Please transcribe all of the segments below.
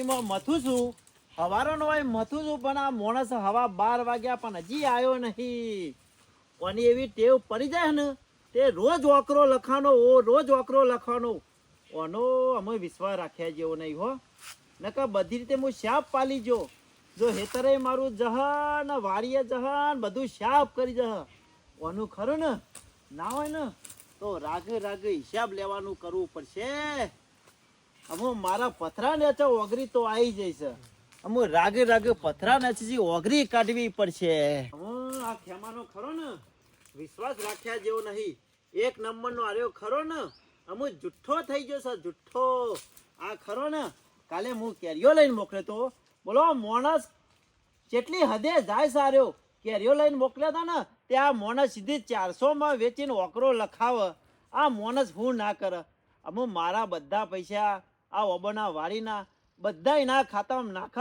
વાડીમાં મથું છું. હવારોનો હોય મથું છું, પણ આ માણસ હવા બાર વાગ્યા પણ હજી આવ્યો નહીં. કોની એવી ટેવ પડી જાય ને? તે રોજ ઓકરો લખવાનો ઓ રોજ ઓકરો લખવાનો ઓનો અમે વિશ્વાસ રાખ્યા જેવો નહીં હો. નકર બધી રીતે હું શાપ પાલી જો જો હેતરે મારું જહન વાડીએ જહન, બધું શાપ કરી જહ. ઓનું ખરું ને? ના હોય ને? તો રાગે રાગે હિસાબ લેવાનું કરવું પડશે. અમુ મારા પથરા ને છે ઓગરી તો આવી જઈશ અમુ રાગે રાગે પથરા ને છે ઓગરી કાઢવી પડશે. અમુ આ ખેમાનો ખરો ને? વિશ્વાસ રાખ્યા જેવો નહીં. એક નંબર નો આર્યો ખરો ને? અમુ જુઠ્ઠો થઈ ગયો છે જુઠ્ઠો. આ ખરો ને? કાલે હું કેરીઓ લઈને મોકલ્યો તો. બોલો માણસ જેટલી હદે જાય સાર્યો કેરીઓ લઈને મોકલ્યા હતા ને ત્યાં મોણસ સીધી ચારસોમાં વેચીને ઓકરો લખાવ. આ મોણસ હું ના કરે. અમુ મારા બધા પૈસા આ ઓબના વાડીના બધા એના ખાતામાં નાખ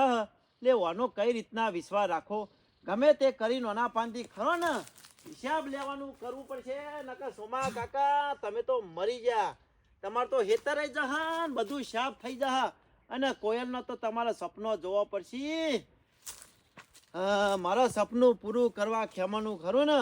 લે વાનો કઈ રીતના વિશ્વાસ રાખો? ગમે તે કરી નોના પાનથી ખરો ને હિસાબ લેવાનું કરવું પડશે. નકર સોમા કાકા, તમે તો મરી ગયા. તમારે તો હેતરે જહાન બધું સાફ થઈ જહા. અને કોયલનો તો તમારા સપનો જોવો પડશે. મારા સપનું પૂરું કરવા ખેમાનું ખરું ને?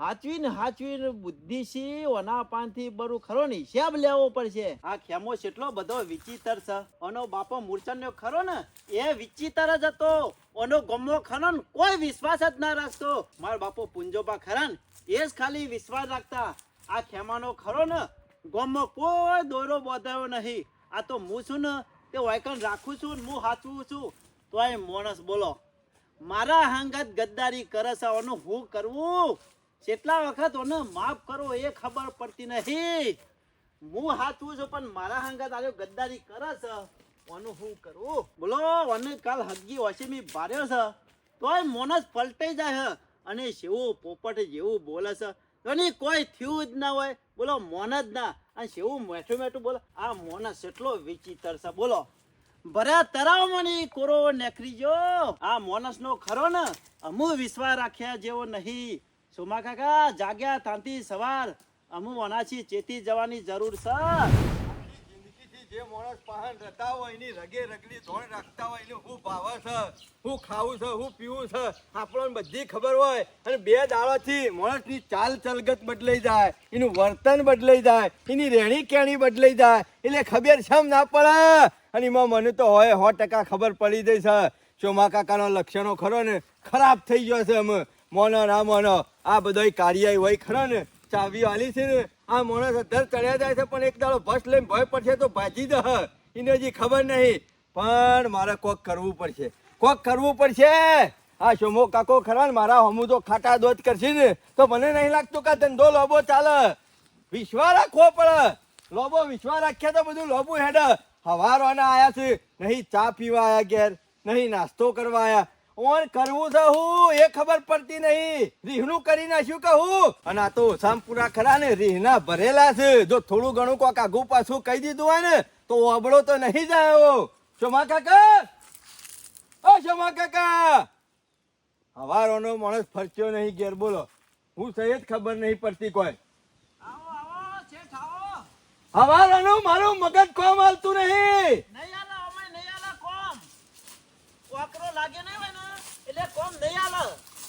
હાચવીને હાચવીને બુદ્ધિશી ઓના પાનથી બરું ખરો ને હિસાબ લેવો પડશે. આ ખેમો કેટલો બધો વિચિત્ર છે. ઓનો બાપો મૂર્છનનો ખરો ને, એ વિચિત્ર જ હતો. ઓનો ગમો ખરો ને કોઈ વિશ્વાસ જ ના રાખતો. મારો બાપો પુંજોબા ખરા ને, એ જ ખાલી વિશ્વાસ રાખતા. આ ખેમાનો ખરો ને, ગમો કોઈ દોરો બોધાયો નહીં. આ તો હું છું ને, તે વાયકન રાખું છું ને હું હાચવું છું. તો એ માણસ બોલો, મારા હાંગત ગદ્દારી કરે છે ઓનું હું કરવું? કેટલા વખત ઓને માફ કરો એ ખબર પડતી નહીં. હું હાથું છું, પણ મારા હંગાત આવ્યો ગદ્દારી કરે છે. ઓનું હું કરું? બોલો, ઓને કાલ હગી ઓશીમી ભાર્યો છે. તોય મોનસ પલટાઈ જાય છે અને શેવું પોપટ જેવું બોલે છે. એની કોઈ થયું જ ના હોય. બોલો, મોન જ ના. અને શેવું મેઠું મેઠું બોલો. આ મોનસ એટલો વિચિત્ર છે. બોલો. ભર્યા તરાવમણી કોરો નેકરી જો. આ મોનસ નો ખરો ને. અમુ વિશ્વાસ રાખ્યા જેવો નહીં. સોમા કાકા જાગ્યા તાંતી સવાર. અમુ વનાછી ચેતી જવાની જરૂર છે. જે માણસ પાહન રહેતા હોય, એની રગે રગડી ધોણ રાખતા હોય, એને હું ભાવે છે, હું ખાવું છે, હું પીવું છે, આપણને બધી ખબર હોય. અને બે દાડાથી માણસની ચાલ ચલગત બદલાઈ જાય, એનું વર્તન બદલાઈ જાય, એની રહેણી કેણી બદલાઈ જાય. એટલે ખબર શમ ના પડે. અને એમાં મને તો હોય સો ટકા ખબર પડી જાય છે. ચોમા કાકાનો લક્ષણો ખરો ને, ખરાબ થઈ ગયો છે અમે મોનો ના મોનો. આ બધાય કાર્ય હોય, ખરા ને? ચાવી વાલી છે ને, આ માણસ અધર ચડ્યા જાય છે, પણ એક દાડો બસ લઈને ભય પડશે તો ભાજી દહ. એને હજી ખબર નહીં. પણ મારે કોક કરવું પડશે. કોક કરવું પડશે? આ શોમો કાકો ખરા ને, મારા હમુ તો ખાટા દોત કરશે ને, તો મને નહીં લાગતું કે ધંધો લોબો ચાલે. વિશ્વા રાખવો પડે. લોબો વિશ્વા રાખ્યા તો બધું લોબું હેડ. હવારોના આયા છે, નહીં ચા પીવા આયા ઘેર, નહીં નાસ્તો કરવા આયા. ઓન કરવું છે હું, એ ખબર પડતી નહીં. રીહનું કરી નાખ્યું કે હું? અને આ તો ઓછામાં ખરા ને રીહના ભરેલા છે. જો થોડું ઘણું કોક આગુ પાછું કહી દીધું હોય ને, તો અબળો તો નહીં જાય શોમા કાકા? ઓ શોમા કાકા! હવારોનો માણસ ફરચ્યો નહીં ઘેર, બોલો. હું સહેજ ખબર નહીં પડતી કોઈ. હવારોનું મારું મગજ કોમ હાલતું નહીં. નહીં આલા અમે નહીં આલા કોમ. વાકરો લાગે નહીં એટલે કોમ નહીં આલે.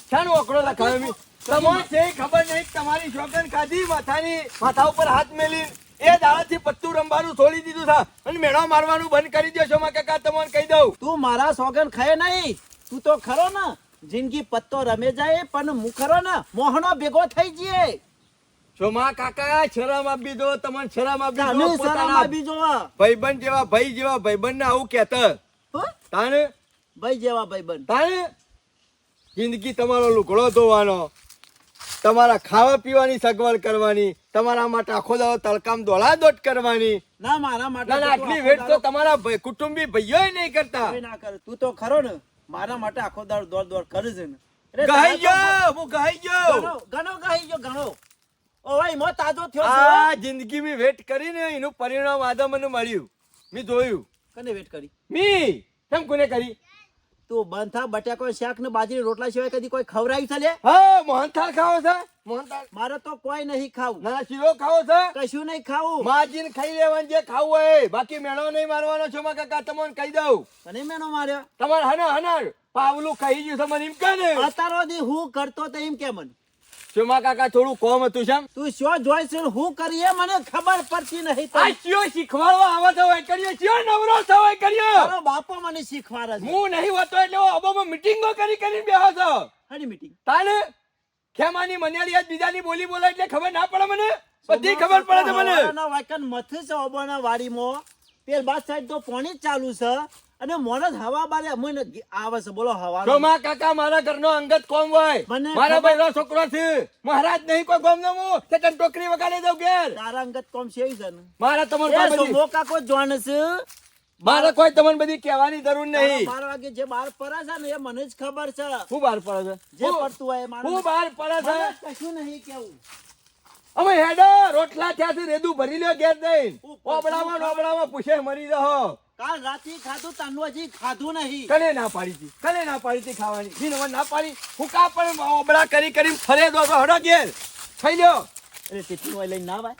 શાનો ઓકળો લખાયો મી? તમને જે ખબર નહીં તમારી શોગન ખાધી માથાની માથા ઉપર હાથ મેલી એ દાડાથી પત્તું રમવાનું છોડી દીધું છે. અને મેળો મારવાનું બંધ કરી દેશો માં કાકા તમને કહી દઉં. તું મારા સોગન ખાય નહીં. તું તો ખરો ને. જિંદગી પત્તો રમે જાય પણ હું ખરો ને. મોહનો ભેગો થઈ જઈએ. શોમા કાકા શરમ આપી દો તમને શરમ આપી દો શરમ આપી જોવા ભાઈબંધ જેવા ભાઈ જેવા ભાઈબંધ ને આવું કહેતા ભાઈ જેવા ભાઈ બન તાને? જિંદગી તમારો લુગડો ધોવાનો તમારા ખાવા પીવાની સગવડ કરવાની તમારા માટે આખો દાડો તડકામ દોડા દોડ કરવાની. ના મારા માટે આટલી વેટ તો તમારા કુટુંબી ભાઈઓ નહીં કરતા. ના કરે. તું તો ખરો ને. મારા માટે આખો દાડો દોડ દોડ કરે છે ને. તો ગયો હું ગઈ ગયો. ઘણો ગઈ ગયો ઘણો ઓ ભાઈ મો તાજો થયો આ જિંદગી મે વેટ કરીને એનું પરિણામ આજે મને મળ્યું. મેં જોયું. કને વેટ કરી? મી કેમ કોને કરી? તું બંથા બટાકો શાક ને બાજરી રોટલા સિવાય કદી કોઈ ખવડાવી છે લે? હા મોહનથાળ ખાવો છે. મોહનથાળ. મારે તો કોઈ નહીં ખાવું. ના શીરો ખાવો છે. કશું નહીં ખાવું. માજીન ખાઈ લેવાનું જે ખાવું હોય બાકી મેળો નહીં મારવાનો છો માં કાકા તમને કહી દઉં. તને મેણો માર્યો? તમારે હના હના પાવલું કહી ગયું છે મને એમ કહે ને. અતારો દી હું કરતો તો એમ કે મને. ચોમા કાકા થોડું કોમ હતું છે તું શો જોઈ છે હું કરીએ મને ખબર પડતી નહીં આ શિયો શીખવાડવા આવો તો હોય કરીએ. શિયો નવરો છો હોય કરીએ. તારો બાપો મને શીખવાડે છે. હું નહીં હોતો એટલે અબોમાં મીટિંગો કરી કરી બેહો છો. હની મીટિંગ તાને ખેમાની મન્યાળી આજ બીજાની બોલી બોલે એટલે ખબર ના પડે મને? બધી ખબર પડે છે મને. ના વાકન મથે છે ઓબાના વાડીમાં. પેલ બાદ સાઈડ તો પાણી ચાલુ છે. અને મોણસ હવા બારે મને આવે છે. બોલો હવા ચોમા કાકા મારા ઘરનો અંગત કોમ હોય. મારા ભાઈનો છોકરો છે. મહારાજ નહીં કોઈ કોમ નમો. તે તને ટોકરી વગાડી દઉં ઘેર? તારા અંગત કોમ છે છે ને મારા તમાર કોઈ બધી- સોમો કાકો જોણ છે? મારે કોઈ તમને બધી કહેવાની જરૂર નહીં. બાર વાગે જે બાર પડે છે ને એ મને જ ખબર છે. હું બહાર પડે છે? જે પડતું હોય મારે હું બહાર પડે છે? કશું નહીં કેવું. અમે હેડો રોટલા ત્યાંથી રેદું ભરી લ્યો ઘેર દઈ ઓબડામાં ઓબડામાં પૂછે મરી રહો કાલ રાતે ખાધું તાનું હજી ખાધું નહીં. કને ના પાડી હતી કને ના પાડી હતી ખાવાની. જીન વન ના પાડી. હું કા પણ ઓબળા કરી કરી ફરે દો તો હડો ગેર થઈ લ્યો. એટલે ટિફિન હોય લઈને ના ભાઈ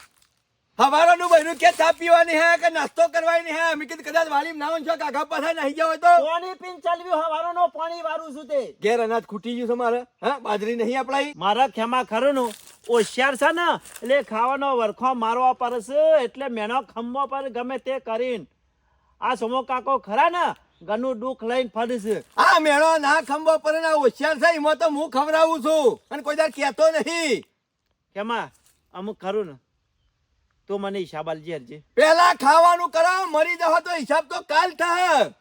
હવારો નું બહેનું કે ચા પીવાની હે કે નાસ્તો કરવાની હે? અમે કીધું કદાચ વાલીમ ના હોય છો કાકા પાસે નહીં જાવ તો. પાણી પીન ચાલવી? હવારો નો પાણી વારું છું તે. ઘેર અનાજ ખૂટી ગયું છે મારે. હા બાજરી નહીં આપણાઈ મારા ખેમા ખરું નું. હોશિયાર છે ને એટલે ખાવાનો વરખો મારવા પડશે એટલે મેનો ખંભો પર ગમે તે કરીને. આ સમો કાકો ખરા ને? ઘરનું દુઃખ લઈને ફરશે. આ મેળો ના ખંભો પર ના હોશિયાર છે એમાં તો હું ખવડાવું છું. અને કોઈ દાર કહેતો નહીં. કેમાં? અમુક ખરું ને. તું મને હિસાબ આલજે હરજે. પેલા ખાવાનું કરો મરી જાવ તો હિસાબ તો કાલ થાય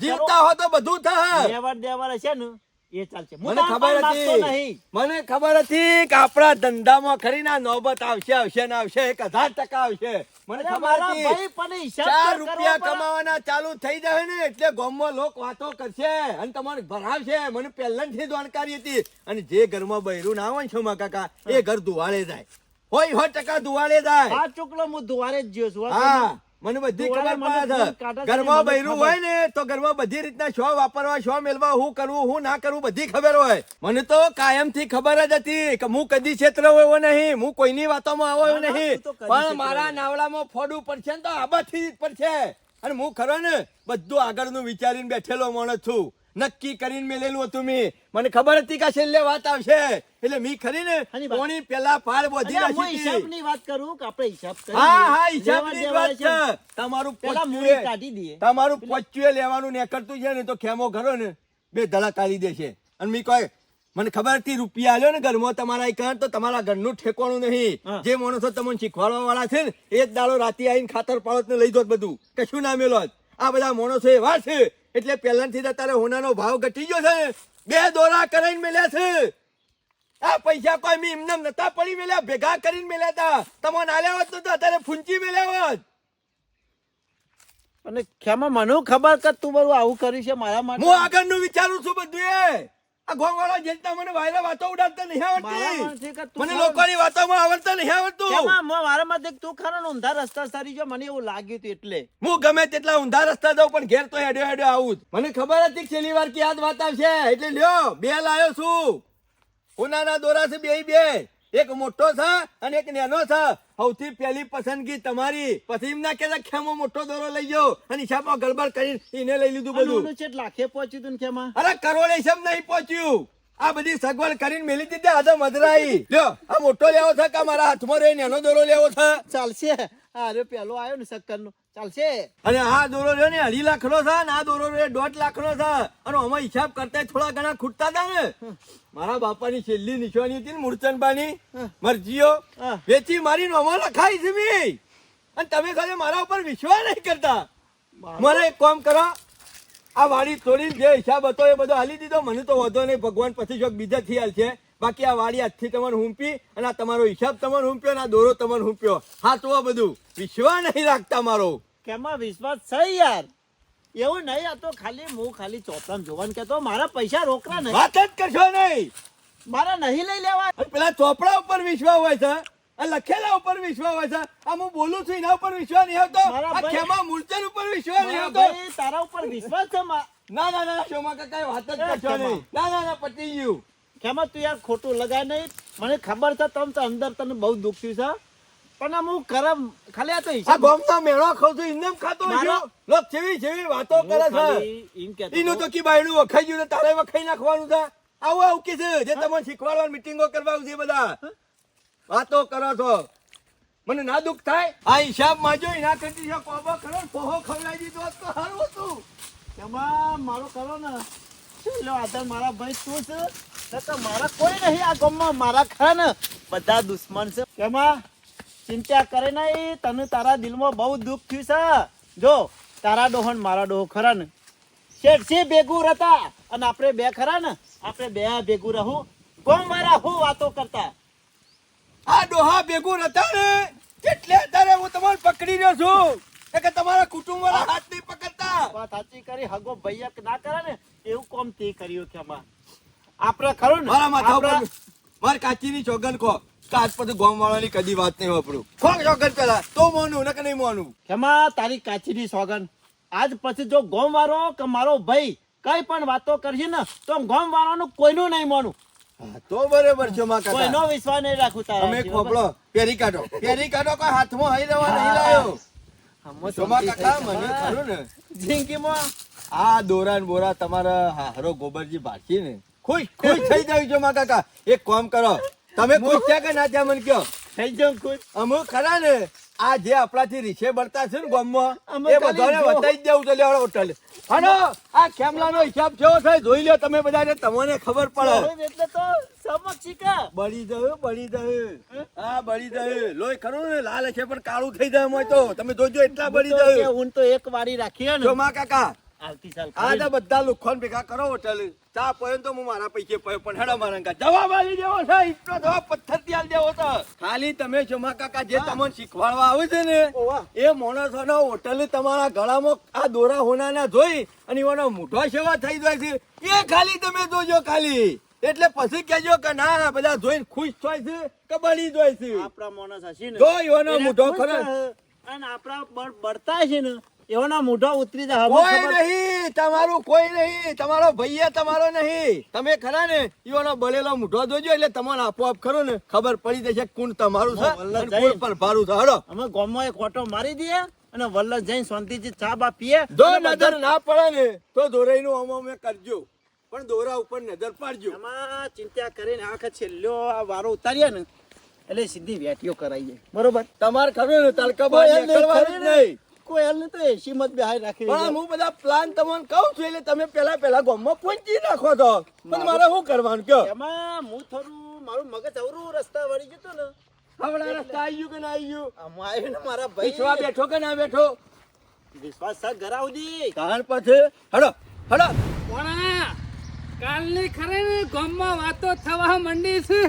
જીવતા હો તો બધું થાય દેવર દેવર હશે ને? એ ચાલશે. મને ખબર હતી. મને ખબર હતી કે આપણા ધંધામાં ખરી ના નોબત આવશે આવશે ને આવશે એક હજાર ટકા આવશે. મને ખબર હતી. ચાર રૂપિયા કમાવાના ચાલુ થઈ જાય ને એટલે ગામમાં લોક વાતો કરશે અને તમારે ભરાવશે મને પહેલાથી જાણકારી હતી. અને જે ઘરમાં બૈરું ના હોય છો કાકા એ ઘર ધુવાળે જાય. હોય સો ટકા ધુવાળે જાય. આ ચુકલો હું દુવાળે જ જ્યો છું. હા. મને બધી ખબર પડે છે. ઘરમાં બૈરું હોય ને તો ઘરમાં બધી રીતના શો વાપરવા શો મેળવા હું કરવું હું ના કરવું બધી ખબર હોય. મને તો કાયમથી ખબર જ હતી કે હું કદી ક્ષેત્ર એવો નહીં હું કોઈની વાતોમાં આવો એવો નહીં. પણ મારા નાવડામાં ફોડું પડશે ને તો આબાથી પડશે અને હું ખરો ને બધું આગળનું વિચારીને બેઠેલો માણસ છું. નક્કી કરીને મેલેલું હતું મી. મને ખબર હતી કે છેલ્લે વાત આવશે. એટલે મી ખરી ને કોણી પેલા પાર બોધી રાખી હતી. હિસાબની વાત કરું કે આપણે હિસાબ કરી હા હા હિસાબની વાત છે. તમારું પેલા પોચું કાઢી દઈએ. તમારું પોચું લેવાનું નીકળતું છે ને તો ખેમો ઘરો ને બે ધડા કાઢી દેશે અને મી કહે મને ખબર હતી રૂપિયા આલ્યો ને ઘરમાં તમારા એક તો તમારા ઘરનું ઠેકોણું નહીં. જે માણસો તમને શીખવાડવા વાળા છે ને એ જ દાડો રાતે આવીને ખાતર પાડોત ને લઈ દોત બધું. કશું ના મેલો આ બધા માણસો એવા છે એટલે પહેલાથી તારે હોનાનો ભાવ ઘટી ગયો છે. બે દોરા કરાઈને મેલ્યા છે. આ પૈસા કોઈ મી એમને નતા પડી મેલ્યા ભેગા કરીને મેલ્યા હતા તમને નાલ્યા હોત તો અત્યારે ફૂંચી મેલ્યા હોત. અને ખેમા મને ખબર કે તું બધું આવું કર્યું છે મારા માટે? હું આગળનું વિચારું છું બધું એ. આ ગોંગળો જેલતા મને વાયરા વાતો ઉડાડતા નહીં આવડતી. તું મને લોકોની વાતોમાં આવડતા નહીં આવડતું. ખેમા, મો- મારા તું ખરો ઊંધા રસ્તા સારી જો મને એવું લાગ્યું હતું એટલે. હું ગમે તેટલા ઊંધા રસ્તા જાઉં પણ ઘેર તો હેડ્યો હેડ્યો આવું મને ખબર હતી છેલ્લી વાર કે યાદ વાત આવશે. એટલે લ્યો બે લાયો છું. ઉનાના દોરા છે બે બે. એક મોટો છે અને એક નાનો છે. સૌથી પહેલી પસંદગી તમારી. પછી એમ ના કે ખેમો મોટો દોરો લઈ ગયો અને હિસાબમાં ગડબડ કરીને એને લઈ લીધું બધું. છે લાખે પહોંચ્યું તું ખેમા? અરે કરોડે સમ નહીં પહોંચ્યું. આ બધી સગવડ કરીને મેલી દીધી આ તો મધરાઈ લ્યો આ મોટો લેવો છે કે મારા હાથમાં રહી એનો દોરો લેવો છે? ચાલશે. અરે પેલો આવ્યો ને શક્કર નો ચાલશે? અને આ દોરો રહ્યો ને અઢી લાખ નો છે ને આ દોરો રહ્યો દોઢ લાખ નો છે. અને આમાં હિસાબ કરતા થોડા ઘણા ખૂટતા હતા ને. મારા બાપાની છેલ્લી નિશાની હતી ને મૂર્છનબાની મરજીઓ વેચી મારી નોમો લખાઈ છે મી. અને તમે ખાલી મારા ઉપર વિશ્વાસ નહીં કરતા. મારે? એક કામ કરો. આ વાડી તોડીને જે હિસાબ હતો એ બધો હાલી દીધો. મને તો વધો નહીં ભગવાન પછી જો બીજા થી હાલ છે. બાકી આ વાડી આજથી તમને હુંપી અને આ તમારો હિસાબ તમને હુંપ્યો અને આ દોરો તમને હુંપ્યો. હા તો આ બધું વિશ્વાસ નહીં રાખતા મારો. કેમાં વિશ્વાસ છે યાર? એવું નહીં આ તો ખાલી હું ખાલી ચોપડામાં જોવાનું કેતો મારા પૈસા રોકડા નહીં. વાત જ કરશો નહીં. મારા નહીં લઈ લેવા. પેલા ચોપડા ઉપર વિશ્વાસ હોય છે આ લખેલા ઉપર વિશ્વાસ હોય છે આ હું બોલું છું એના ઉપર વિશ્વાસ નહીં મારા આ ખેમા મૂર્છન ઉપર વિશ્વાસ નહીં હતો તારા ઉપર વિશ્વાસ છે ના ના ના શોમા કાકા વાત જ કરશો નહીં. ના ના ના પતી ગયું. કેમાં તું યાર ખોટું લગાય નહીં? મને ખબર છે તમ તો અંદર તને બહુ દુઃખ થયું છે. પણ આમ હું કરમ ખાલી આ તો આ ગોમનો મેળો ખાવ છું ઇન્દમ ખાતો છું. લોક જેવી જેવી વાતો કરે છે. કહેતો તો કી બાયણું વખાઈ ગયું ને તારે વખાઈ નાખવાનું છે. આવું આવું કે છે જે તમને શીખવાડવાનું મીટિંગો કરવા છે બધા. વાતો કરો છો. મને ના દુઃખ થાય? આ હિસાબ માંજો ના કરતી જો કોબો ખરો કોહો ખવડાવી દીધો તો સારું હતું. એમાં મારું કરો ને. શું લ્યો આદર મારા ભાઈ શું છે? મારા કોઈ નહીં આ ગામમાં મારા ખરા ને બધા દુશ્મન છે. કેમાં ચિંતા કરે નહીં તને તારા દિલમાં બહુ દુઃખ થયું છે. જો તારા ડોહન મારા ડોહો ખરા ને. શેઠ છે ભેગું રહેતા? અને આપણે બે ખરા ને? આપણે બે ભેગું રહું. કોમ મારા હું વાતો કરતા? આ ડોહા ભેગું રતા ને? એટલે અત્યારે હું તમારે પકડી રહ્યો છું. કે તમારા કુટુંબ વાળા હાથ નહીં પકડતા. વાત સાચી કરી હગો ભૈયા ના કરે ને એવું કોમ તે કર્યું કે આમાં આપણે ખરું ને? મારા માથા ઉપર માર કાચીની ચોગન કો કાચ આજ પછી ગોમ વાળાની કદી વાત નહીં વાપરું કોણ ચોગન પેલા? તો મોનું નકે નહીં મોનું. એમાં તારી કાચીની સોગન? આજ પછી જો ગોમ વાળો કે મારો ભાઈ કઈ પણ વાતો કરશે ને તો ગોમ વાળાનું કોઈનું નહીં માનું. તો બરાબર છે માં કાકા. કોઈનો વિશ્વાસ નહીં રાખું તારા અમે ખોપડો પેરી કાઢો. પેરી કાઢો કોઈ હાથમાં હઈ રહેવા નહીં લાયો. કાકા મને ખરું ને. જિંદગીમાં. આ દોરાન બોરા તમારા હારો ગોબરજી ભાસી ને. ખુશ ખુશ થઈ જાય છે માં કાકા. એક કામ કરો તમે ખુશ થયા કે ના થયા મને કયો થઈ જાવ ખુશ. અમે ખરા ને આ જે આપણાથી રીછે બળતા છે ને ગામમાં એ બધાને. બતાવી જ દેવું છે લેવડો હોટલ. હલો આ ખેમલાનો હિસાબ કેવો થાય જોઈ લ્યો તમે બધાને તમને ખબર પડે. એટલે તો સમક્ષિકા બળી જયું બળી જયું હા? બળી જયું લોહી ખરું ને લાલ છે પણ કાળું થઈ જાય તો. તમે જોજો એટલા બળી જયું હું તો એક વારી રાખીએ ને. જો માં કાકા આવતી સાલ આ તો બધા લુખોન ભેગા કરો હોટલ ચા પયો તો હું મારા પૈસે પયો પણ હેડો મારા અંકા જવાબ આલી દેવો છે એટલો જવાબ પથ્થરથી આલી દેવો છે. ખાલી તમે જમા કાકા જે તમને શીખવાડવા આવે છે ને એ માણસોનો હોટલ તમારા ગળામાં આ દોરા હોનાના જોઈ અને એવાનો મૂઢો સેવા થઈ જાય છે. એ ખાલી તમે જોજો ખાલી. એટલે પછી કેજો કે ના બધા જોઈને ખુશ થાય છે કે બળી જાય છે. આપણા માણસ હશે ને. જો એનો મોઢો ખરો. અને આપણા બળ- બળતા છે ને એવાના મોઢા ઉતરી જાય કોઈ નહીં તમારું કોઈ નહીં તમારો ભૈયા તમારો નહીં. તમે ખરા ને એવાનો બળેલો મોઢો જોજો એટલે તમારે આપોઆપ ખરો ને ખબર પડી જશે કોણ તમારું છે કોણ પર ભારું છે. હડો. અમે ગામમાં એક ઓટો મારી દઈએ અને વલ્લભ જઈને શાંતિથી ચા બા પીએ. જો નજર ના પડે ને તો દોરાઈ નું અમે કરજો. પણ દોરા ઉપર નજર પાડજો. એમાં ચિંતા કરીને આખ છેલ્લો આ વારો ઉતારીએ ને એટલે સીધી વેટીઓ કરાઈએ. બરોબર? તમારે ખરું ને તડકા નહીં. હાલ તો એસી મત બેહાઈ રાખી પણ હું બધા પ્લાન તમને કહું છું એટલે તમે પેલા પેલા ગામમાં પહોંચી નાખો છો પણ મારે શું કરવાનું કયો? એમાં હું થોડું મારું મગજ અવરું રસ્તા વળી જતો ને. હમણાં રસ્તા આવી ગયું કે ના આવી ગયું? આમાં આવ્યું ને મારા ભાઈ. ભાઈ બેઠો કે ના બેઠો? વિશ્વાસ સાથ ઘર આવજી કારણ પછી? હડો હડો કોણા? કાલની ખરે ને ગામમાં વાતો થવા માંડી છે.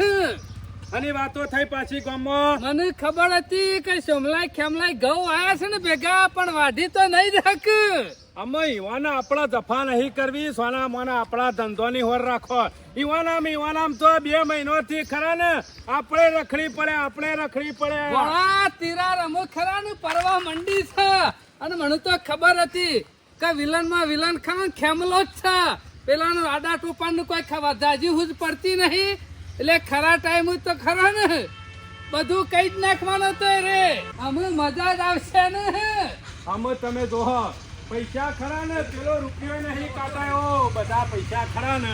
અને વાતો થઈ પાછી ગામમાં. મને ખબર હતી કે સોમલાય ખેમલાઈ ઘઉં આયા છે ને ભેગા પણ વાઢી તો નહીં રાખ અમે ઈવાના આપણા જફા નહીં કરવી સોના મોના આપણા ધંધોની હોર રાખો. ઈવાનામ ઈવાનામ તો બે મહિનોથી ખરા ને. આપણે રખડી પડે આપણે રખડી પડે. તીરા રમો ખરા ને પરવા મંડી છે. અને મને તો ખબર હતી કે વિલનમાં વિલન ખાન ખેમલો જ છે. પેલા આડા ટોપાનનું કોઈ ખબર જાજી હુજ પડતી નહીં. એટલે ખરા ટાઈમ તો ખરા ને. બધું કઈ જ નાખવાનો તો રે. અમે મજા જ આવશે ને. અમે તમે જોહો પૈસા ખરા ને પેલો રૂપિયો નહીં કાટાયો બધા પૈસા ખરા ને.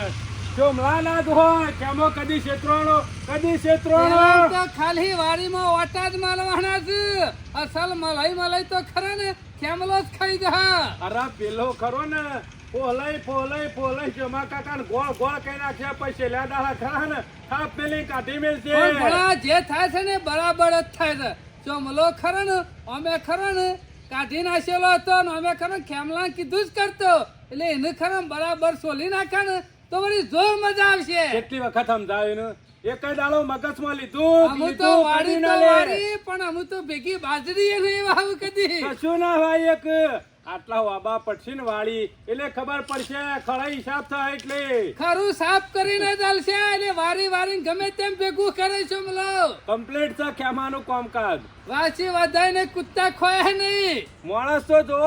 જો મળા ના જોહો કેમો કદી શેત્રોણો કદી શેત્રોણો તો ખાલી વાડીમાં ઓટા જ માલવાના છે અસલ મલાઈ મલાઈ તો ખરા ને કેમલો જ ખાઈ જા. અરે પેલો ખરો ને પોલાઈ પોલઈ પોલઈ જમા કાકા ને ગોળ ગોળ કરી નાખ્યા પછી લેદાડા ખરા ને આ પેલી કાઢી મેલશે જે થાય છે ને બરાબર જ થાય છે. ચોમલો ખરો ને અમે ખરો ને કાઢી નાખેલો હતો ને અમે ખરો ખેમલા કીધું જ કરતો. એટલે એને ખરો બરાબર સોલી નાખે ને તો વળી જોર મજા આવશે. કેટલી વખત સમજાવ્યું ને? એક દાડો મગજમાં લીધું અમુ તો વાડી તો વાડી પણ અમુ તો ભેગી બાજરી એ નહીં વાવ કદી. કશું ના ભાઈ એક. આટલા વાબા પડશે વાળી એટલે ખબર પડશે ખરા હિસાબ થાય એટલે. ખરું સાફ કરીને ચાલશે એટલે વારી વારી ગમે તેમ ભેગું કરે છે મલો. કમ્પ્લીટ છે ખેમાનું કામકાજ. વાસી વધાય ને કુત્તા ખોયા નહીં. માણસ તો જો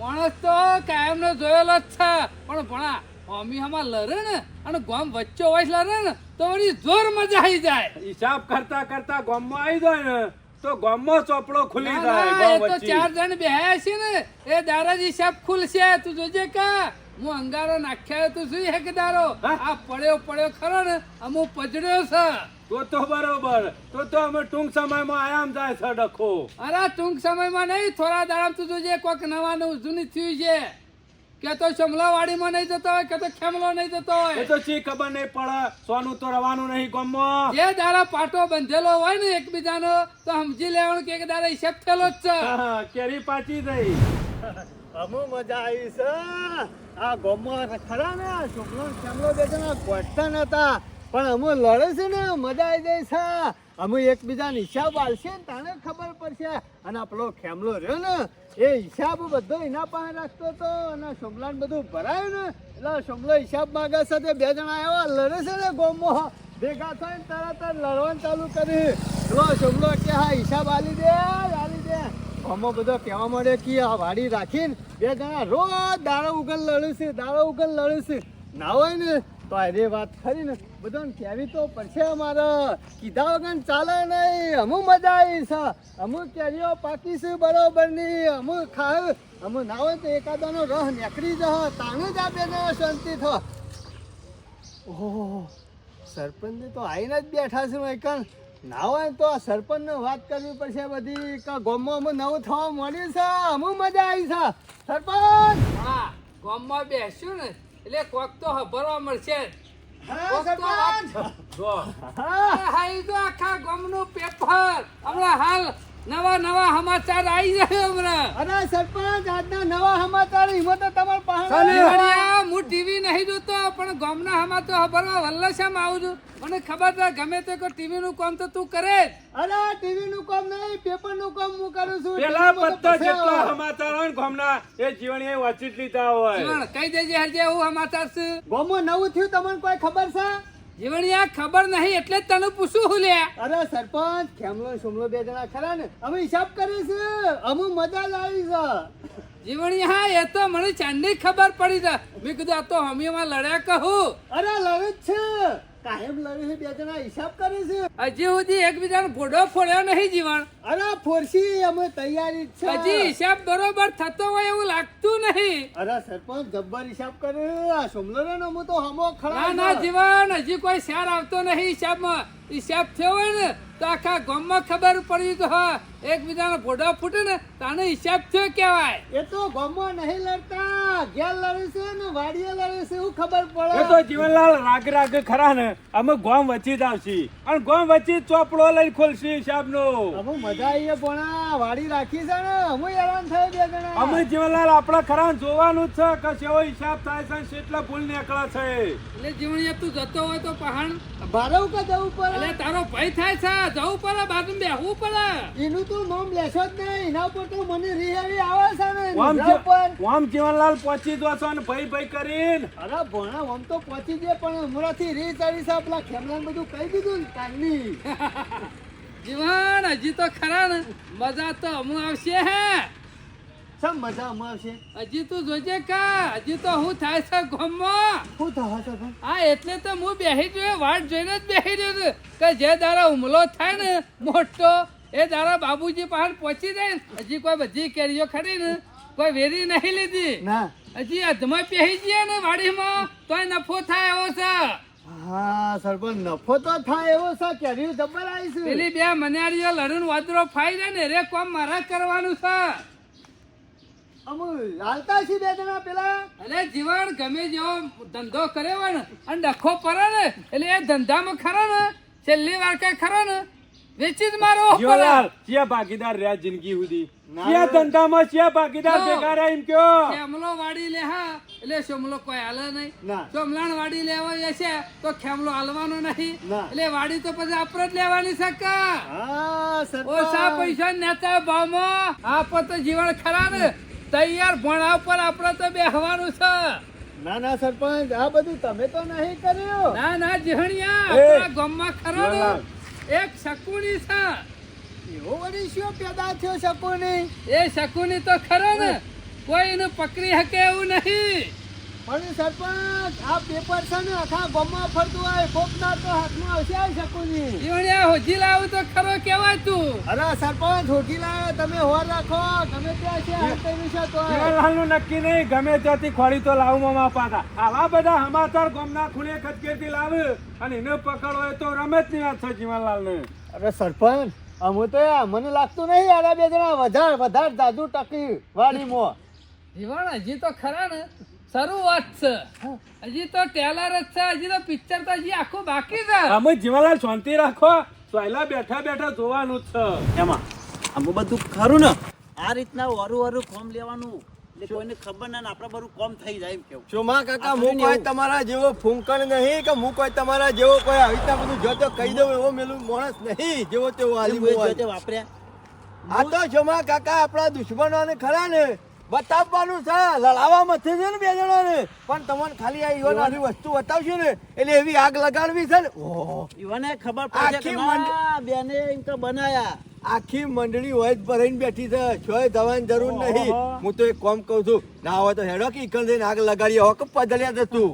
માણસ તો કાયમ નો જોયેલો જ છે. પણ ભણા અમી હમા લરે ને અને ગોમ વચ્ચે હોય લરે ને તો વળી જોર મજા આવી જાય. હિસાબ કરતા કરતા ગોમમાં આવી જાય ને. તો ગામમાં ચોપડો ખુલી જાય એ તો ચાર જણ બેહ્યા છે ને એ દારાજી સાહેબ ખુલશે. તું જોજે કા હું અંગારો નાખ્યા તું શું હે કે દારો આ પડ્યો પડ્યો ખરો ને અમુક પજડ્યો છે. તો તો બરોબર તો તો અમે ટૂંક સમયમાં આયામ જાય છે ડખો. અરે ટૂંક સમયમાં નહીં થોડા દાડા તું જોજે કોઈક નવા નવું જૂની થયું છે. કે તો શમલાવાડીમાં નહીં જતો હોય કે તો ખેમલો નહીં જતો એ તો ચી ખબર નહીં પડે સોનું તો રવાનું નહીં ગમો જે દાડા પાટો બંધેલો હોય ને એકબીજાનો તો સમજી લેવાનું કે દાડા હિસાબ થયેલો જ છે. કેરી પાચી થઈ. અમુ મજા આવી છે. આ ગમો ખરા ને આ છોકરો ને શ્યામલો બે જણા ગોઠતા નતા. પણ અમુ લડે છે ને મજા આવી જાય છે. અમુ એકબીજાને હિસાબ આલશે ને તાને ખબર પડશે. અને આપણો ખેમલો રહ્યો ને, એ હિસાબ બધો એના પાસે રાખતો હતો અને સોમલાન બધું ભરાયું ને, એટલે સોમલો હિસાબ માગે તે બે જણા એવા લડે છે ને ગોમમાં. ભેગા થઈને તરત જ લડવાનું ચાલુ કરી એટલો સોમલો કે, હા, હિસાબ આલી દે આલી દે. ગોમો બધો કહેવા મળે કે, આ વાડી રાખીને બે જણા રોજ દાડો ઉગલ લડું છે, દાડો ઉગલ લડું છે. ના હોય ને, તો અરે વાત ખરી ને. બધાને કહેવી તો પડશે અમારે. કીધા વગર ચાલે નહીં. અમુ મજા આવી છે. અમુ કેરીઓ પાકી છે બરોબરની અમુ ખાવ. અમુ ના હોય તો એકાદાનો રહ નીકળી જહ. તાને જ આ બેને શાંતિ થો. ઓહો સરપંચ તો આવીને જ બેઠા છે વૈકણ. ના હોય તો આ સરપંચને વાત કરવી પડશે બધી. કે ગોમમાં અમુ નવું થવા મળ્યું છે? અમુ મજા આવી છે. સરપંચ! હા, ગોમમાં બેસ્યું ને. એટલે કોક તો હભરવા મળશે. આખા ગમનું પેપર હમણાં હાલ નવા નવા સમાચાર આવી જાય હમણાં. અરે સરપંચ આજના નવા સમાચાર હિંમત તમારા પાસે હું ટીવી નહીં જોતો પણ ગામના સમાચાર ખબરમાં વલ્લસામાં આવું છું. મને ખબર છે ગમે તે કોઈ ટીવી નું કામ તો તું કરે. અરે ટીવી નું કામ નહીં પેપરનું કામ હું કરું છું. પેલા તો પત્તા જેટલા સમાચાર હોય ગામના એ જીવણીએ વાંચી લીધા હોય. કહી દેજે હરજે હું સમાચાર છે. ગામમાં નવું થયું તમને કોઈ ખબર છે? જીવણિયા ખબર નહીં એટલે તને પૂછું હું લે અરે સરપંચ ખેમલો સુમલો બે જણા ખરા ને અમે હિસાબ કરીશું અમે મજા જ આવી છે. જીવણિયા એ તો મને ચાંદી ખબર પડી છે. મેં કીધું આ તો હમીમાં લડ્યા કહું. અરે લડે છે. કાયમ લડે છે બે જણા હિસાબ કરે છે. હજી સુધી એકબીજાનો ભોડો ફોડ્યો નહીં જીવન અરે ફોરસી અમે તૈયારી છે. હજી હિસાબ બરોબર થતો હોય એવું લાગતું નહીં. અરે સરપંચ જબ્બર હિસાબ કરે આ સોમલરે ને અમે તો હમો ખડા ના ના જીવન હજી કોઈ શેર આવતો નહીં. હિસાબમાં હિસાબ થયો હોય ને તો આખા ગામમાં ખબર પડી તો હા એકબીજાનો ભોડો ફૂટે ને તાને હિસાબ થયો કહેવાય. એ તો ગામમાં નહીં લડતા. ઘેર લડે છે ને વાડીએ લડે છે એવું ખબર એ તો જીવનલાલ રાગ રાગ ખરા ને. અમે ગામ વચ્ચે જ આવશી. અને ગામ વચ્ચે ચોપડો લઈને ખોલશી હિસાબનો અમે મજા આવીએ પણ વાડી રાખી છે ને અમે હેરાન થાય બે જણા. અમે જીવનલાલ આપણા ખરા જોવાનું જ છે કે કેવો હિસાબ થાય છે કેટલા ભૂલ નીકળા છે. એટલે જીવણીએ તું જતો હોય તો પહાણ. ભારવ કે જવું એટલે પડે તારો ભય થાય છે. જવું પડે બાજુ બેહવું પડે. એનું તો નામ લેશો જ નહીં. એના ઉપર તો મને રિહાવી આવે છે ને. આમ જીવનલાલ પહોંચી દો છો ને ભાઈ ભઈ કરીને. અરે ભણા આમ તો પહોંચી દે પણ હમણાંથી રી ચાલી સાહેબ પેલા ખેમલાને બધું કહી દીધું ને કાલની જીવન હજી તો ખરા ને. મજા તો અમુ આવશે હે. સમ મજા હમણાં આવશે? હજી તું જોજે કા હજી તો હું થાય છે ગામમાં. હું થવા છે હા એટલે તો હું બેહી જોયો વાટ જોઈને જ બેહી રહ્યો છું કે જે દારા હુમલો થાય ને મોટો એ દારા બાબુજી પાસે પહોંચી જાય હજી કોઈ બધી કેરીઓ ખરી ને કોઈ વેરી નહીં લીધી. ના. હજી અધમાં પહેરી જઈએ ને વાડીમાં તોય નફો થાય એવો છે. હા સરપંચ નફો તો થાય એવો છે કેરીઓ દબર આવીશું. પેલી બે મનારીઓ લડન વાદરો ફાઈ જાય ને રે કોમ મારા કરવાનું છે. અમુ હાલતા છી બે જણા પેલા? અરે જીવન ગમે જેવો ધંધો કર્યો હોય ને અને ડખો પડે ને એટલે એ ધંધામાં ખરો ને છેલ્લી વાર કઈ ખરો ને વેચી જ મારો ભાગીદાર રહ્યા જિંદગી સુધી. ક્યાં ધંધામાં છે ભાગીદાર ભેગા એમ કયો. ખેમલો વાડી લે હા. એટલે શમલો કોઈ હાલે નહીં. ના. વાડી લેવા જશે તો ખેમલો હાલવાનો નહીં. એટલે વાડી તો પછી આપણે જ લેવાની શકે ઓછા પૈસા નેતા ભાવમાં આપો તો જીવન ખરા ને. તૈયાર ભણા ઉપર આપણે તો બેહવાનું છે. ના ના સરપંચ આ બધું તમે તો નહીં કર્યું. ના ના જીહણિયા એ, આપણા ગામમાં ખરો એક શકુની છે. એવો વળી શું પેદા થયો શકુની? એ શકુની તો ખરો ને. કોઈ એને પકડી શકે એવું નહીં. પણ સરપંચ આ પેપર છે ને આખા ગામમાં ફરતું હોય કોકના તો હાથમાં આવશે આવી શકું નહીં ઈવણ્યા હોજી લાવું તો ખરો કેવાય તું. અરે સરપંચ હોટી લાવે તમે હોર રાખો. ગમે ત્યાં છે હાથ કર્યું છે તો જીવનલાલનું નક્કી નહીં ગમે ત્યાંથી ખોળી તો લાવું મામા પાતા આવા બધા સમાચાર ગામના ખૂણે ખચકેથી લાવે અને એને પકડો એ તો રમતની વાત છે જીવનલાલને અરે સરપંચ અમે તો મને લાગતું નહીં યાર બે જણા વધારે વધારે દાદુ ટકી વાડીમાં. જીવણ હજી તો ખરા ને. શરૂઆત છે. હજી તો ટેલર જ છે હજી તો પિક્ચર તો હજી આખું બાકી છે. અમે જીવાલાલ શાંતિ રાખો. પહેલા બેઠા બેઠા જોવાનું જ છે. એમાં આમ બધું ખરું ને? આ રીતના વારું વારું ફોર્મ લેવાનું. કોઈને ખબર ના ને આપણે બધું કોમ થઈ જાય એમ કેવું. કાકા હું કોઈ તમારા જેવો ફૂંકણ નહીં કે હું કોઈ તમારા જેવો કોઈ આવી રીતના બધું જોતો કહી દઉં એવો મેલું માણસ નહીં જેવો તેવો આલી વાપર્યા. આ તો ચોમા કાકા આપણા દુશ્મનોને ખરા ને. બતાવવાનું છે. લડાવવા મથે છે ને બે જણાને. પણ તમને ખાલી આ ઈવન વસ્તુ બતાવશું ને એટલે એવી આગ લગાડવી છે ને. ઈવને ખબર પડે બેને એમ તો બનાયા. આખી મંડળી હોય ભરાઈને બેઠી છે. છોય દવાની જરૂર નહીં. હું તો એક કોમ કહું છું ના હોય તો હેડો કે ઈકલ જઈને આગ લગાડી હોક કે પધલિયા છે તું.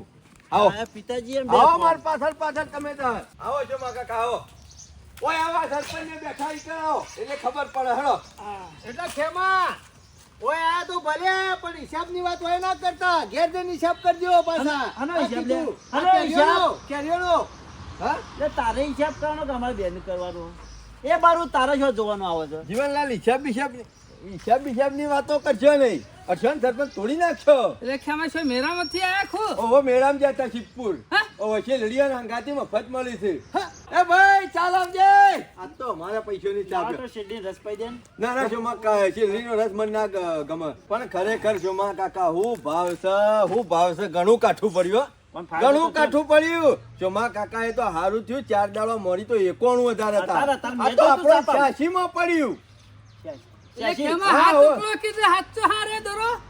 આવો. પિતાજી આવો માર પાછળ પાછળ તમે આવો છો માકા કાકા ઓય આવા સરપંચ બેઠા ઈ આવો. એટલે ખબર પડે હેડો. એટલે ખેમા. ઓય આ તો ભલે પણ હિસાબની વાત હોય ના કરતા. ઘેર જઈને હિસાબ કરજો પાછા. આનો હિસાબ લે. આનો હિસાબ. કેરીઓનો. હા? એટલે તારે હિસાબ કરવાનો કે અમારે બેન કરવાનો? એ બારું તારે શું જોવાનું આવે છે? જીવનલાલ હિસાબ હિસાબ હિસાબ બિસાબની વાતો કરજો નહીં. અર્શન સરપંચ તોડી નાખશો. એટલે ખેમા છો મેરામાંથી આયા ખુ ઓહો મેરામ જતા શિવપુર. હા? ઓહો છે લડિયા હંગાતી મફત મળી છે. એ ભાઈ ચાલ આવજે. આ તો અમારા પૈસોની ચા તો શેરડી રસ પાઈ દે ને. ના ના શોમા કા શેરડીનો રસ મને ના ગમે. પણ ખરેખર શોમા કાકા હું ભાવ છે હું ભાવ છે ઘણું કાઠું પડ્યું ઘણું કાઠું પડ્યું. ચોમા કાકા એ તો હારું થયું ચાર દાડો મળી તો એકોણું વધારે હતા. આ તો આપણા છ્યાસી માં પડ્યું.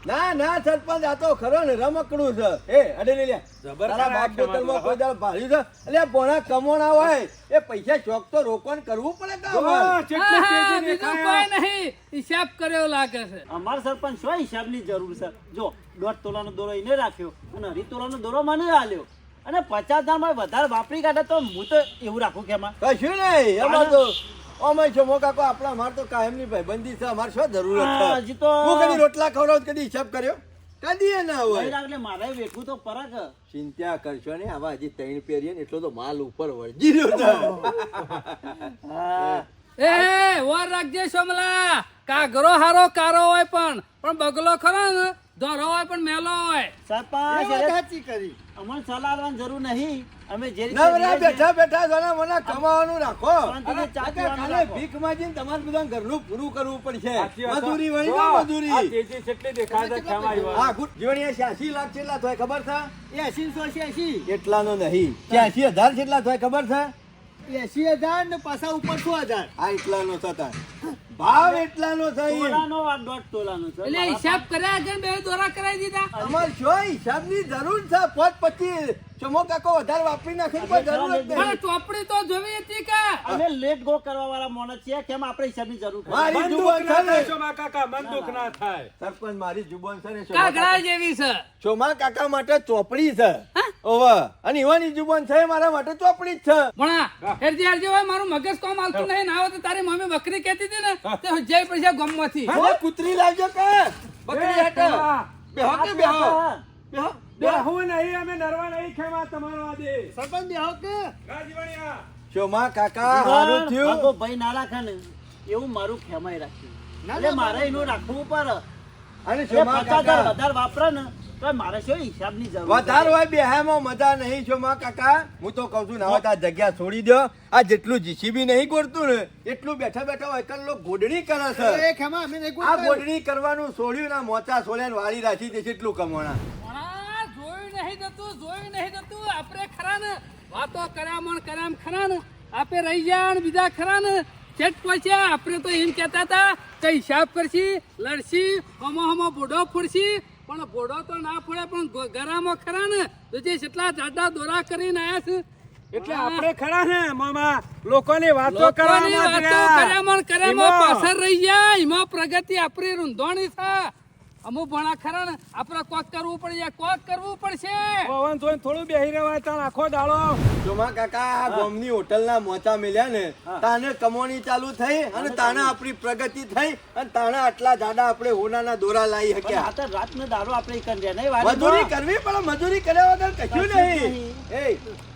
ના ના સરપંચ આ તો ખરો ને રમકડું છે. એ અડે લે લે. તારા બાપ ખેમા કોઈ દાડો ભાર્યું છે? એટલે ભોણા કમોણા હોય એ પૈસા ચોક તો રોકણ કરવું પડે કે જો, અમારે? કેટલું હા, હા, તેજી બીજું દેખાય. કોઈ નહીં. હિસાબ કર્યો લાગે છે. અમારા સરપંચ શું હિસાબની જરૂર છે? જો દોઢ તોલાનો દોરો એને રાખ્યો અને અઢી તોલાનો દોરો મને આલ્યો. અને પચાસ હજારમાં વધારે વાપરી કાઢે તો હું તો એવું રાખું કે એમાં. કશું નહીં એમાં તો અમે છો. મોકાકો આપણા માર તો કાયમની ભાઈબંધી છે. અમાર શું જરૂરત છે? હજી તો- હું કદી રોટલા ખવડાવ કદી હિસાબ કર્યો? કદી ના હોય. એટલે મારે વેઠવું તો પરક ચિંતા કરશો ને આવા હજી ત્રણ પહેરીએ ને એટલો તો માલ ઉપર વળગી રહ્યો છે. એ વાર રાખજે સોમલા કાગરો હારો કારો હોય પણ. પણ બગલો ખરો ને ધોરો હોય પણ મેલો હોય. સરપંચ વાત સાચી કરી. અમને સલાહ જરૂર નહીં. અમે જે નવરા બેઠા બેઠા જોને મને કમાવાનું રાખો. અને ચા કાકા પીવાનું કાલે રાખો. ભીખ માંગીને તમારે બધા ઘરનું પૂરું કરવું પડશે. મજૂરી વળી ને આ તેજી કેટલી દેખાય છે. હા ગુડ. જીવણીયા છ્યાસી લાખ કેટલા થાય ખબર છે? એસી સો છ્યાસી એટલાનો નહીં. કેટલા થાય ખબર છે? એસી હજાર ને પાછા ઉપર શું હજાર. આ એટલાનો થતા ભાવ એટલાનો થઈ તોલાનો આ દોઢ તોલાનો છે. એટલે હિસાબ કર્યા છે બે દોરા કરાવી દીધા? અમારે શું હિસાબની જરૂર છે પોત પચીસ ચમો કાકો વધારે વાપરી નાખે કોઈ જરૂર જ નહીં ચોપડી તો જોવી હતી કે? અમે લેટ ગો કરવા વાળા માણસ છીએ કેમ આપણે હિસાબની જરૂર? મારી જુબાન છે ને. થાય કાકા મન દુખ ના. થાય. સરપંચ મારી જુબાન છે ને કાગડા જેવી છે. ચોમા કાકા માટે ચોપડી છે. ઓવા અને ઈવાની જુબાન છે મારા માટે ચોપડી જ છે. ભણા હેરજી હેરજી હોય મારું મગજ કોમ આવતું નહીં. ના આવે તો તારી મમ્મી બકરી કહેતી હતી ને. તે જય પૈસા ગમમાંથી. હવે કૂતરી લાવજો કે. બકરી એ, બેહો કે બેહો. બેહો. બેહો. નહીં અમે નરવા નહીં ખેમા તમારો આજે સરપંચ બેહો કે. રાજવણિયા શોમા કાકા હારું થયું. ભાઈ ના રાખે ને એવું મારું ખેમાઈ રાખ્યું. એટલે મારે એનું રાખવું પડે. અને એટલે શોમા પચાસ હજાર કાકા. વધારે વાપરે ને તો મારે શું હિસાબની જરૂર વધાર છે? હોય બેહામાં મજા નહીં શોમા કાકા. હું તો કહું છું ના આ જગ્યા છોડી દો આ જેટલું જીસીબી નહીં ગોળતું ને એટલું બેઠા બેઠા હોય એકલ લોકો ગોડણી કરે છે. આ ગોડણી કરવાનું છોડ્યું ના મોચા છોડ્યા ને વાળી રાખી દે એટલું કમોણા. જોયું નહીં જતું જોયું નહીં જતું. આપણે ખરા ને વાતો કર્યા મણ કર્યા ખરા ને આપે રહી ગયા બીજા ખરા ને. છેટ પહોંચ્યા આપણે તો એમ કહેતા હતા કે હિસાબ કરશી લડશી હમો હમો બોડો ફોડશી. પણ બોડો તો ના ફોડે પણ ગરામાં ખરા ને? જે જેટલા જાડા દોરા કરીને આવ્યા છે. એટલે આપણે ખરા ને મામા? લોકોની વાતો કરવામાં ને પાછળ રહી ગયા. એમાં પ્રગતિ આપણી રૂંધોણી છે. અમુક ભણા ખરા ને આપણે કોક કરવું પડશે કોક કરવું પડશે. પવન જોઈને થોડું બેહી રહેવાય તાણ આખો દાડો. જોમા કાકા આ ગામની હોટલના મોચા મળ્યા ને તાને કમોણી ચાલુ થઈ અને તાને આપણી પ્રગતિ થઈ અને તાને આટલા જાડા આપણે હોનાના દોરા લાવી શક્યા આ તો રાતનો દાડો આપણે કરી નહીં વાત મજૂરી કરવી પણ મજૂરી કર્યા વગર કશું નહીં. એ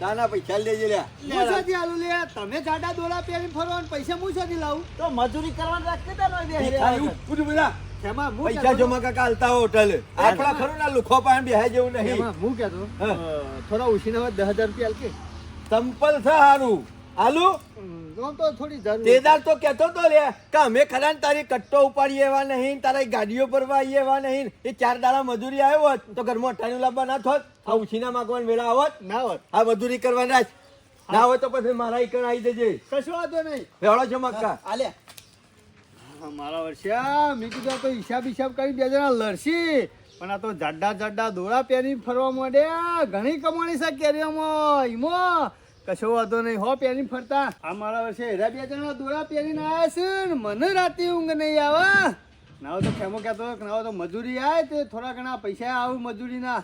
તાના પૈસા લેજે લ્યા. લે, તમે જાડા દોરા પહેરી ફરો અને પૈસા હું શોધી લાવું. તો મજૂરી કરવાનું રાખતે તા ને બે ઈ પૈસા જમા કાકા હાલતા હોટલ આપણા ખરું ના લુખો પાણી બેહે જેવું નહીં. હું કહેતો થોડા ઉછીના દસ હજાર રૂપિયા આલકે સંપલ છે હારું. આલુ તો થોડી જરૂર. તેદાર તો કહેતો તો લે કે અમે ખરા તારી કટ્ટો ઉપાડી એવા નહીં તારી ગાડીઓ ભરવા આવી એવા નહીં. એ ચાર દાડા મજૂરી આવ્યો હોત તો ઘરમાં અઠાણું લાવવા ના થોત આ ઉછીના માગવાનું વેળા આવત ના હોત. આ મજૂરી કરવાના જ ના હોય તો પછી મારા ઈકણ આવી જજે. કશું વાંધો નહીં. વેળો છે મક્કા? આલે. મારા વર્ષે મેં કીધું તો હિસાબ હિસાબ કરી બે જણા લડશી. પણ આ તો જાડા જાડા દોરા પહેરી ફરવા માંડ્યા ઘણી કમાણી છે કેરીઓમાં. ઈમો, કશો વાંધો નહીં. હો પહેરી ફરતા. આ મારા વર્ષે હેરા બે જણા દોરા પહેરીને આવ્યા છે મને રાતે ઊંઘ નહીં આવે. નાવો તો ખેમો કહેતો હોય કે ના હોય તો મજૂરી આવે તે થોડા ઘણા પૈસા આવે મજૂરીના.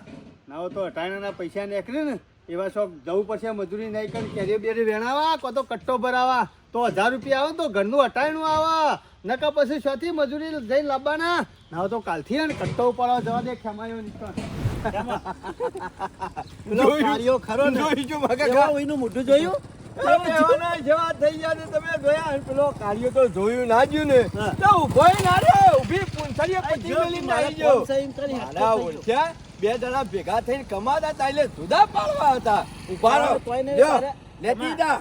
ના હોય તો અટાણાના પૈસા નીકળે ને, એવા શોખ જવું પડશે મજૂરી નહીં કરી કેરીઓ બેરી વેણાવા કો તો કટ્ટો ભરાવા. તો હજાર રૂપિયા આવે ને તો ઘરનું અટાયણું આવે. નકા પછી શોથી મજૂરી જઈને લાવવાના. ના તો કાલથી ને કટ્ટો ઉપાડવા જવા દે ખેમાયો નીકળ. ખરો ને. જોઈ જો મગા કેવા ખા. હોય એનું મોઢું જોયું? જેવા થઈ ગયા તમે જોયા? પેલો કાર્યો તો જોયું ના જ્યું ને. તો ઊભોય ના રે ઊભી પૂંછડીએ પચી ગયો મારા. ઓળખ્યા? બે જણા ભેગા થઈને કમાતા હતા એટલે જુદા પાડવા હતા ઊભા રહો. લેતી જા.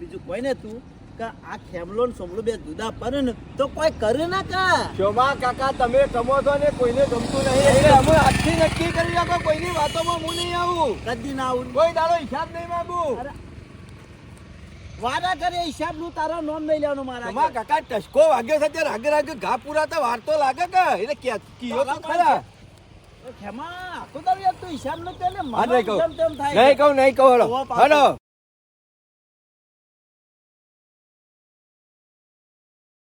બીજું? કોઈ ને તું? કે આ ખેમલો ને સોમલો બે જુદા પડે ને તો કોઈ કરે ના કા? શોભા કાકા તમે ગમો છો ને કોઈને ગમતું નહીં. એટલે અમે આજથી નક્કી કરી રાખો કોઈની વાતોમાં હું નહીં આવું. કદી ના આવું. કોઈ દાડો હિસાબ નહીં માંગુ. અરે, કરે હિસાબનું તારો નોમ નહીં લેવાનું મારા તમારા કાકા ટસકો વાગ્યો છે ત્યારે રાગે રાગે ઘા પૂરા તો વાર તો લાગે કે? એટલે કે કીયો તો ખરા. ખેમા આખું યાર તું હિસાબનું હા, નહીં કહું. નહીં કહું નહીં કહું હલો હલો